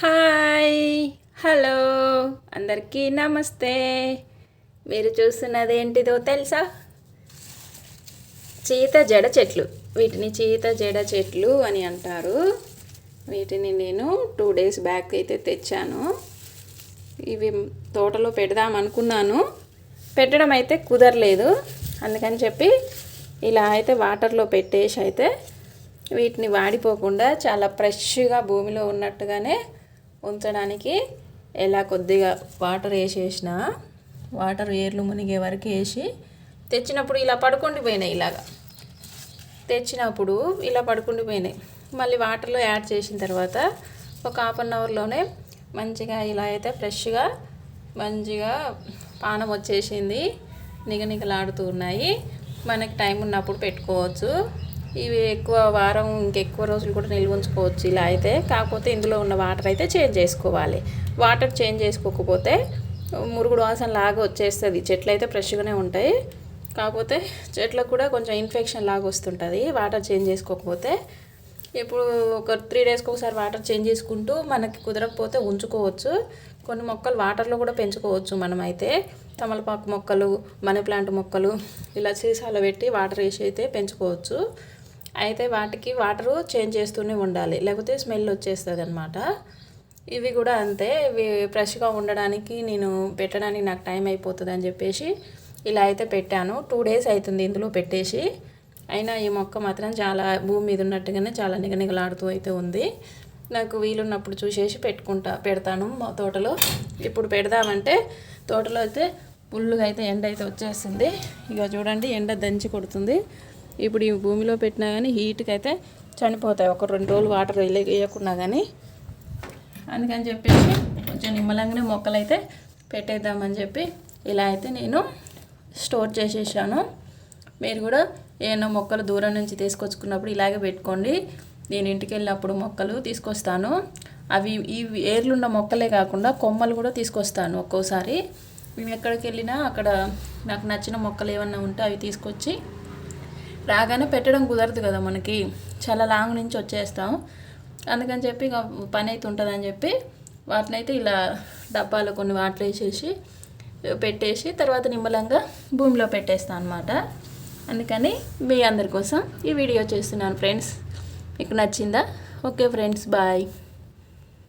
Hi hello అందరికీ నమస్తే. మీరు చూస్తున్నది ఏంటిదో తెలుసా? చీత జడ చెట్లు. వీటిని చీత జడ చెట్లు అని అంటారు. వీటిని నేను టూ డేస్ బ్యాక్ అయితే తెచ్చాను. ఇవి తోటలో పెడదాం అనుకున్నాను. పెట్టడం అయితే కుదరలేదు. అందుకని చెప్పి ఇలా అయితే వాటర్లో పెట్టేసి అయితే వీటిని వాడిపోకుండా చాలా ఫ్రెష్గా భూమిలో ఉన్నట్టుగానే ఉంచడానికి ఎలా కొద్దిగా వాటర్ వేసేసిన వాటర్ ఏర్లు మునిగే వరకు వేసి తెచ్చినప్పుడు ఇలా పడుకుండి పోయినాయి ఇలాగా. తెచ్చినప్పుడు ఇలా పడుకుండి పోయినాయి. మళ్ళీ వాటర్లో యాడ్ చేసిన తర్వాత ఒక హాఫ్ అన్ అవర్లోనే మంచిగా ఇలా అయితే ఫ్రెష్గా మంచిగా పానం వచ్చేసింది. నిగనిగలాడుతూ ఉన్నాయి. మనకి టైం ఉన్నప్పుడు పెట్టుకోవచ్చు. ఇవి ఎక్కువ వారం ఇంకెక్కువ రోజులు కూడా నిల్వ ఉంచుకోవచ్చు ఇలా అయితే. కాకపోతే ఇందులో ఉన్న వాటర్ అయితే చేంజ్ చేసుకోవాలి. వాటర్ చేంజ్ చేసుకోకపోతే మురుగుడు వాసన లాగా వచ్చేస్తుంది. చెట్లు అయితే ఫ్రెష్గానే ఉంటాయి. కాకపోతే చెట్లకు కూడా కొంచెం ఇన్ఫెక్షన్ లాగా వస్తుంటుంది. వాటర్ చేంజ్ చేసుకోకపోతే ఇప్పుడు ఒక త్రీ డేస్కి ఒకసారి వాటర్ చేంజ్ చేసుకుంటూ మనకి కుదరకపోతే ఉంచుకోవచ్చు. కొన్ని మొక్కలు వాటర్లో కూడా పెంచుకోవచ్చు మనమైతే తమలపాకు మొక్కలు మనీ ప్లాంట్ మొక్కలు ఇలా సీసాలో పెట్టి వాటర్ వేసి అయితే పెంచుకోవచ్చు. అయితే వాటికి వాటరు చేంజ్ చేస్తూనే ఉండాలి. లేకపోతే స్మెల్ వచ్చేస్తుంది అనమాట ఇవి కూడా అంతే. ఇవి ఫ్రెష్గా ఉండడానికి నేను పెట్టడానికి నాకు టైం అయిపోతుంది అని చెప్పేసి ఇలా అయితే పెట్టాను. టూ డేస్ అవుతుంది ఇందులో పెట్టేసి. అయినా ఈ మొక్క మాత్రం చాలా భూమి మీద ఉన్నట్టుగానే చాలా నిగనిగలాడుతూ అయితే ఉంది. నాకు వీలున్నప్పుడు చూసేసి పెట్టుకుంటా పెడతాను మా తోటలో. ఇప్పుడు పెడదామంటే తోటలో అయితే పుల్లుగా అయితే ఎండ అయితే వచ్చేస్తుంది. ఇక చూడండి ఎండ దంచి కొడుతుంది. ఇప్పుడు ఈ భూమిలో పెట్టినా కానీ హీట్కి అయితే చనిపోతాయి. ఒక రెండు రోజులు వాటర్ వేయకుండా కానీ అందుకని చెప్పేసి కొంచెం నిమ్మలంగానే మొక్కలు అయితే పెట్టేద్దామని చెప్పి ఇలా అయితే నేను స్టోర్ చేసేసాను. మీరు కూడా ఏమైనా మొక్కలు దూరం నుంచి తీసుకొచ్చుకున్నప్పుడు ఇలాగే పెట్టుకోండి. నేను ఇంటికి వెళ్ళినప్పుడు మొక్కలు తీసుకొస్తాను. అవి ఈ ఏర్లున్న మొక్కలే కాకుండా కొమ్మలు కూడా తీసుకొస్తాను ఒక్కోసారి. మేము ఎక్కడికి వెళ్ళినా అక్కడ నాకు నచ్చిన మొక్కలు ఏమన్నా ఉంటే అవి తీసుకొచ్చి రాగానే పెట్టడం కుదరదు కదా మనకి. చాలా లాంగ్ నుంచి వచ్చేస్తాం. అందుకని చెప్పి ఇక పని అయితే ఉంటుందని చెప్పి వాటిని అయితే ఇలా డబ్బాలో కొన్ని వాటర్ వేసేసి పెట్టేసి తర్వాత నిమ్మలంగా భూమిలో పెట్టేస్తాను అనమాట అందుకని మీ అందరి కోసం ఈ వీడియో చేస్తున్నాను ఫ్రెండ్స్. మీకు నచ్చిందా? Okay friends bye.